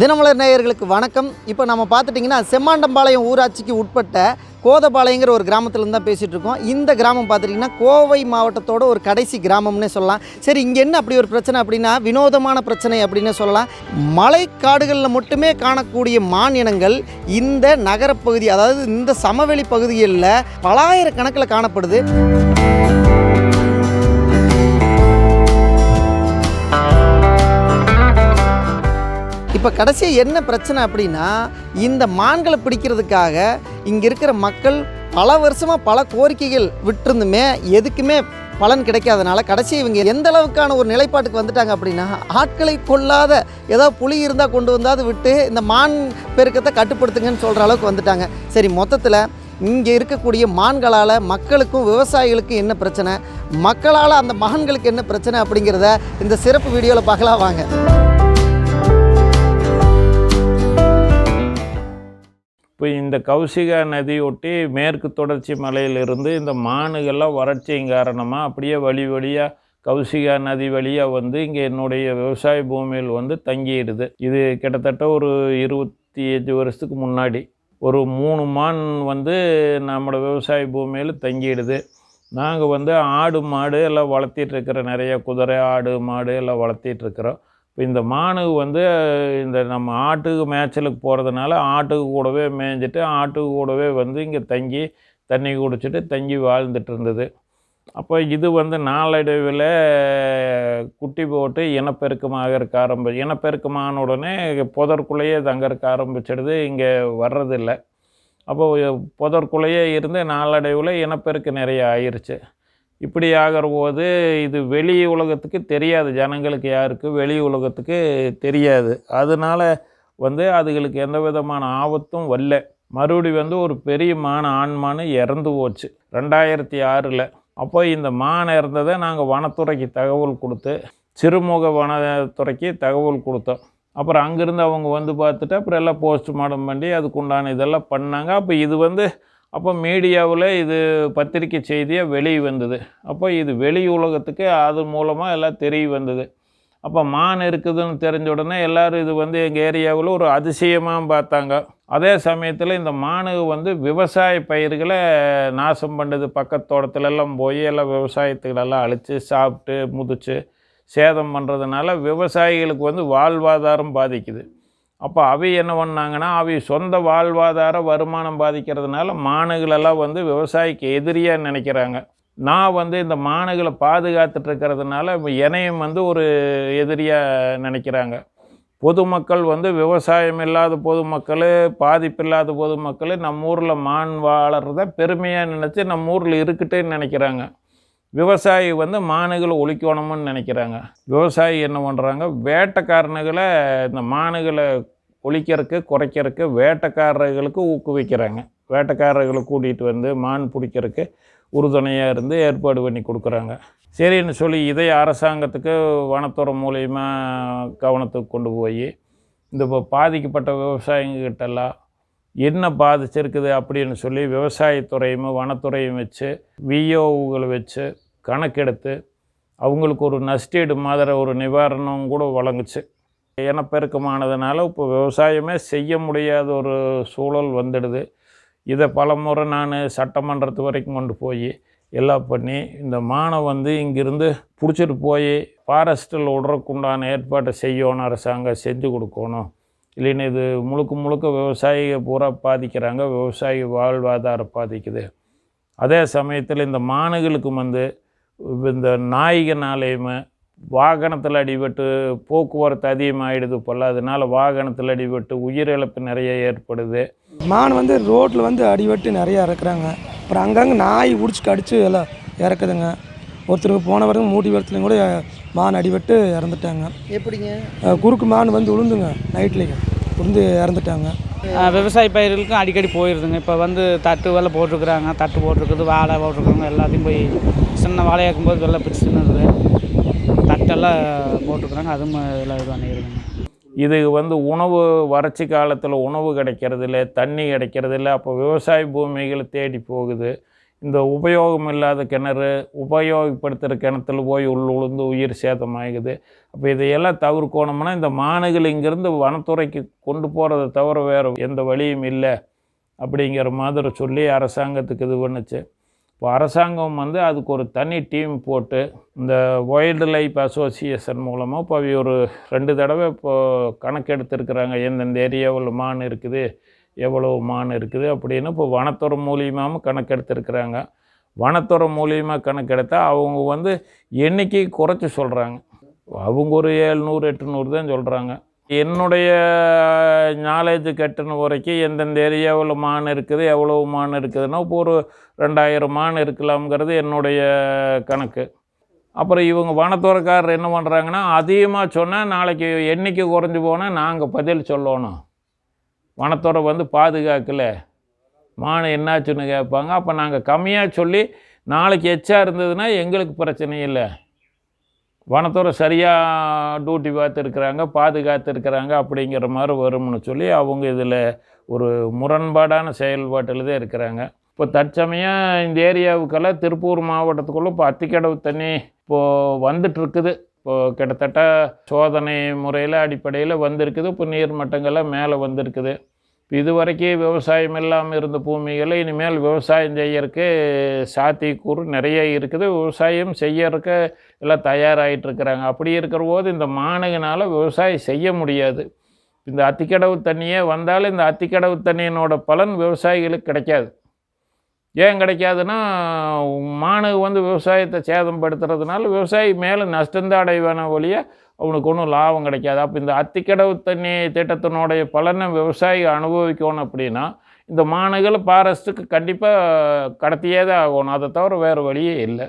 தினமலர் நேயர்களுக்கு வணக்கம். இப்போ நம்ம பார்த்துட்டிங்கன்னா செம்மாண்டம்பாளையம் ஊராட்சிக்கு உட்பட்ட கோதபாளையங்கிற ஒரு கிராமத்துலேருந்து தான் பேசிகிட்டு இருக்கோம். இந்த கிராமம் பார்த்துட்டிங்கன்னா கோவை மாவட்டத்தோட ஒரு கடைசி கிராமம்னே சொல்லலாம். சரி இங்கே என்ன அப்படி ஒரு பிரச்சனை அப்படின்னா வினோதமான பிரச்சனை அப்படின்னு சொல்லலாம். மலைக்காடுகளில் மட்டுமே காணக்கூடிய மானினங்கள் இந்த நகரப்பகுதி அதாவது இந்த சமவெளி பகுதிகளில் பலாயிரக்கணக்கில் காணப்படுது. இப்போ கடைசியாக என்ன பிரச்சனை அப்படின்னா இந்த மான்களை பிடிக்கிறதுக்காக இங்கே இருக்கிற மக்கள் பல வருஷமாக பல கோரிக்கைகள் விட்டுருந்துமே எதுக்குமே பலன் கிடைக்காதனால கடைசி இவங்க எந்த அளவுக்கான ஒரு நிலைப்பாட்டுக்கு வந்துட்டாங்க அப்படின்னா ஆட்களை கொள்ளாத ஏதாவது புலி இருந்தால் கொண்டு வந்தாவது விட்டு இந்த மான் பெருக்கத்தை கட்டுப்படுத்துங்கன்னு சொல்கிற அளவுக்கு வந்துட்டாங்க. சரி மொத்தத்தில் இங்கே இருக்கக்கூடிய மான்களால் மக்களுக்கும் விவசாயிகளுக்கும் என்ன பிரச்சனை? மக்களால் அந்த மகன்களுக்கு என்ன பிரச்சனை அப்படிங்கிறத இந்த சிறப்பு வீடியோவில் பார்க்கலாம் வாங்க. இப்போ இந்த கௌசிகா நதியொட்டி மேற்கு தொடர்ச்சி மலையிலிருந்து இந்த மானுகள்லாம் வறட்சியின் காரணமாக அப்படியே வழி வழியாக கௌசிகா நதி வழியாக வந்து இங்கே என்னுடைய விவசாய பூமியில் வந்து தங்கிடுது. இது கிட்டத்தட்ட ஒரு இருபத்தி அஞ்சு வருஷத்துக்கு முன்னாடி ஒரு மூணு மான் வந்து நம்மளோட விவசாய பூமியில் தங்கிடுது. நாங்கள் வந்து ஆடு மாடு எல்லாம் வளர்த்திட்டு நிறைய குதிரை ஆடு மாடு எல்லாம் வளர்த்திட்டு இருக்கிறோம். இந்த மானு வந்து இந்த நம்ம ஆட்டுக்கு மேய்ச்சலுக்கு போகிறதுனால ஆட்டுக்கு கூடவே மேய்ஞ்சிட்டு ஆட்டுக்கு கூடவே வந்து இங்கே தங்கி தண்ணி குடிச்சிட்டு தங்கி வாழ்ந்துட்டு இருந்தது அப்போ இது வந்து நாளடைவில் குட்டி போட்டு இனப்பெருக்கமாக இருக்க ஆரம்பி இனப்பெருக்கமான உடனே புதற்குள்ளேயே தங்கறக்க ஆரம்பிச்சிடுது இங்கே வர்றதில்லை. அப்போது புதற்குள்ளேயே இருந்து நாளடைவில் இனப்பெருக்கம் நிறைய ஆயிடுச்சு இப்படி ஆகிற போது இது வெளி உலகத்துக்கு தெரியாது. ஜனங்களுக்கு யாருக்கு? வெளி உலகத்துக்கு தெரியாது. அதனால வந்து அதுகளுக்கு எந்த விதமான ஆபத்தும் வரல. மறுபடி வந்து ஒரு பெரிய மான் ஆண்மானு இறந்து போச்சு ரெண்டாயிரத்தி ஆறில் அப்போ இந்த மான் இறந்ததை நாங்கள் வனத்துறைக்கு தகவல் கொடுத்து சிறுமுக வனத்துறைக்கு தகவல் கொடுத்தோம். அப்புறம் அங்கேருந்து அவங்க வந்து பார்த்துட்டு அப்புறம் எல்லாம் போஸ்ட்மார்ட்டம் பண்ணி அதுக்குண்டான இதெல்லாம் பண்ணாங்க. அப்போ இது வந்து அப்போ மீடியாவில் இது பத்திரிக்கை செய்தியாக வெளியே வந்தது. அப்போ இது வெளி உலகத்துக்கு அது மூலமாக எல்லாம் தெரிய வந்தது. அப்போ மான் இருக்குதுன்னு தெரிஞ்ச உடனே எல்லோரும் இது வந்து எங்கள் ஏரியாவில் ஒரு அதிசயமாக பார்த்தாங்க. அதே சமயத்தில் இந்த மானு வந்து விவசாய பயிர்களை நாசம் பண்ணுது. பக்கத்து தோட்டத்துலலாம் போய் எல்லாம் விவசாயத்துகளெல்லாம் அழித்து சாப்பிட்டு முதிச்சு சேதம் பண்ணுறதுனால விவசாயிகளுக்கு வந்து வாழ்வாதாரம் பாதிக்குது. அப்போ அவை என்ன பண்ணாங்கன்னா அவை சொந்த வாழ்வாதார வருமானம் பாதிக்கிறதுனால மானுகளெல்லாம் வந்து விவசாயிக்கு எதிரியாக நினைக்கிறாங்க. நான் வந்து இந்த மானுகளை பாதுகாத்துட்டு இருக்கிறதுனால இணையம் என்னையும் வந்து ஒரு எதிரியாக நினைக்கிறாங்க. பொதுமக்கள் வந்து விவசாயம் இல்லாத பொதுமக்கள் பாதிப்பு இல்லாத பொதுமக்கள் நம்ம ஊரில் மான் வாழறத பெருமையாக நினச்சி நம்ம ஊரில் இருக்குட்டேன்னு நினைக்கிறாங்க. விவசாயி வந்து மானுகளை ஒழிக்கணும்னு நினைக்கிறாங்க. விவசாயி என்ன பண்ணுறாங்க வேட்டைக்காரனுகளை இந்த மானுகளை ஒழிக்கிறதுக்கு குறைக்கிறதுக்கு வேட்டைக்காரர்களுக்கு ஊக்குவிக்கிறாங்க. வேட்டைக்காரர்களை கூட்டிகிட்டு வந்து மான் பிடிக்கிறதுக்கு உறுதுணையாக இருந்து ஏற்பாடு பண்ணி கொடுக்குறாங்க. சரின்னு சொல்லி இதை அரசாங்கத்துக்கு வனத்துறை மூலயமா கவனத்துக்கு கொண்டு போய் இந்த இப்போ பாதிக்கப்பட்ட விவசாயிங்கிட்டெல்லாம் என்ன பாதிச்சிருக்குது அப்படின்னு சொல்லி விவசாயத்துறையும் வனத்துறையும் வச்சு விஓகளை வச்சு கணக்கெடுத்து அவங்களுக்கு ஒரு நஷ்டீடு மாதிரி ஒரு நிவாரணம் கூட வழங்குச்சு. இனப்பெருக்கமானதுனால இப்போ விவசாயமே செய்ய முடியாத ஒரு சூழல் வந்துடுது. இதை பல முறை நான் சட்டமன்றத்து வரைக்கும் கொண்டு போய் எல்லாம் பண்ணி இந்த மானை வந்து இங்கிருந்து பிடிச்சிட்டு போய் ஃபாரஸ்ட்டில் விடுறதுக்குண்டான ஏற்பாட்டை செய்யணும் அரசாங்கம் செஞ்சு கொடுக்கணும். இல்லைன்னு இது முழுக்க முழுக்க விவசாயியை பூரா பாதிக்கிறாங்க விவசாயி வாழ்வாதாரம் பாதிக்குது. அதே சமயத்தில் இந்த மானுகளுக்கு வந்து இந்த நாய்கனாலேயுமே வாகனத்தில் அடிபட்டு போக்குவரத்து அதிகமாகிடுது போல் அதனால் வாகனத்தில் அடிபட்டு உயிரிழப்பு நிறைய ஏற்படுது. மான் வந்து ரோட்டில் வந்து அடிபட்டு நிறையா இறக்குறாங்க. அப்புறம் அங்கங்கே நாய் பிடிச்சி கடிச்சு எல்லாம் இறக்குதுங்க. ஒருத்தருக்கு போன வரைக்கும் மூட்டி வரத்துலையும் கூட மான் அடிபட்டு இறந்துட்டாங்க. எப்படிங்க? குறுக்கு மான் வந்து விழுந்துங்க நைட்லேயும் விழுந்து இறந்துட்டாங்க. விவசாய பயிர்களுக்கும் அடிக்கடி போயிடுதுங்க இப்போ வந்து தட்டு வெள்ளை போட்டிருக்குறாங்க. தட்டு போட்டிருக்குது வாழை போட்டிருக்காங்க எல்லாத்தையும் போய் சின்ன வாழையாக இருக்கும்போது வெள்ளை பிடிச்சி தின்னுடுது தட்டெல்லாம் போட்டிருக்குறாங்க. அதுவும் எல்லாம் இது பண்ணிடுதுங்க. இது வந்து உணவு வறட்சி காலத்தில் உணவு கிடைக்கிறது இல்லை தண்ணி கிடைக்கிறது இல்லை அப்போ விவசாய பூமிகளை தேடி போகுது. இந்த உபயோகம் இல்லாத கிணறு உபயோகப்படுத்துகிற கிணத்துல போய் உள் உளுந்து உயிர் சேதமாகுது அப்போ இதையெல்லாம் தவிர்க்கணும்னா இந்த மானுகள் இங்கேருந்து வனத்துறைக்கு கொண்டு போகிறத தவிர வேறு எந்த வழியும் இல்லை அப்படிங்கிற மாதிரி சொல்லி அரசாங்கத்துக்கு இது பண்ணுச்சு. இப்போ அரசாங்கம் வந்து அதுக்கு ஒரு தனி டீம் போட்டு இந்த வைல்டு லைஃப் அசோசியேஷன் மூலமாக இப்போ ஒரு ரெண்டு தடவை இப்போது கணக்கெடுத்துருக்குறாங்க. எந்தெந்த ஏரியாவில் மான் இருக்குது எவ்வளவு மான் இருக்குது அப்படின்னு இப்போ வனத்துறை மூலியமாகவும் கணக்கெடுத்துருக்குறாங்க. வனத்துறை மூலியமாக கணக்கெடுத்தால் அவங்க வந்து எண்ணிக்கை குறைச்சி சொல்கிறாங்க அவங்க ஒரு ஏழ்நூறு எட்டுநூறு தான் சொல்கிறாங்க என்னுடைய நாலேஜ் கட்டின வரைக்கும் எந்தெந்த ஏரியாவில் மான் இருக்குது எவ்வளவு மான் இருக்குதுன்னா இப்போ ஒரு ரெண்டாயிரம் மான் இருக்கலாம்ங்கிறது என்னுடைய கணக்கு. அப்புறம் இவங்க வனத்துறைக்காரர் என்ன பண்ணுறாங்கன்னா அதிகமாக சொன்னால் நாளைக்கு எண்ணிக்கை குறைஞ்சி போனால் நாங்கள் பதில் சொல்லணும். வனத்துறை வந்து பாதுகாக்கல. மான் என்னாச்சுன்னு கேட்பாங்க. அப்போ நாங்கள் கம்மியாக சொல்லி நாளைக்கு எச்சா இருந்ததுன்னா எங்களுக்கு பிரச்சனை இல்லை. வனத்துறை சரியாக டியூட்டி பார்த்துருக்குறாங்க பாதுகாத்துருக்குறாங்க அப்படிங்கிற மாதிரி வரும்னு சொல்லி அவங்க இதில் ஒரு முரண்பாடான செயல்பாட்டில் தான் இருக்கிறாங்க. இப்போ தற்சமயம் இந்த ஏரியாவுக்கெல்லாம் திருப்பூர் மாவட்டத்துக்குள்ளே இப்போ அத்திக்கடவு தண்ணி இப்போது வந்துட்டுருக்குது இப்போது கிட்டத்தட்ட சோதனை முறையில் அடிப்படையில் வந்திருக்குது. இப்போ நீர் மட்டங்கள்லாம் மேலே வந்திருக்குது. இது வரைக்கும் விவசாயம் இல்லாமல் இருந்த பூமிகளை இனிமேல் விவசாயம் செய்யறதுக்கு சாத்தியக்கூறு நிறைய இருக்குது. விவசாயம் செய்யறதுக்கு எல்லாம் தயாராகிட்டு இருக்கிறாங்க அப்படி இருக்கிற போது இந்த மானுகனால் விவசாயம் செய்ய முடியாது. இந்த அத்திக்கடவு தண்ணியே வந்தாலும் இந்த அத்திக்கடவு தண்ணியினோட பலன் விவசாயிகளுக்கு கிடைக்காது. ஏன் கிடைக்காதுன்னா மானு வந்து விவசாயத்தை சேதப்படுத்துறதுனால விவசாயி மேலே நஷ்டந்தான் அடைவான ஒழிய அவனுக்கு ஒன்றும் லாபம் கிடைக்காது. அப்போ இந்த அத்திக்கடவு தண்ணி திட்டத்தினுடைய பலனை விவசாயி அனுபவிக்கணும் அப்படின்னா இந்த மானுகளை ஃபாரஸ்ட்டுக்கு கண்டிப்பாக கடத்தியே தான் ஆகணும். அதை தவிர வேறு வழியே இல்லை.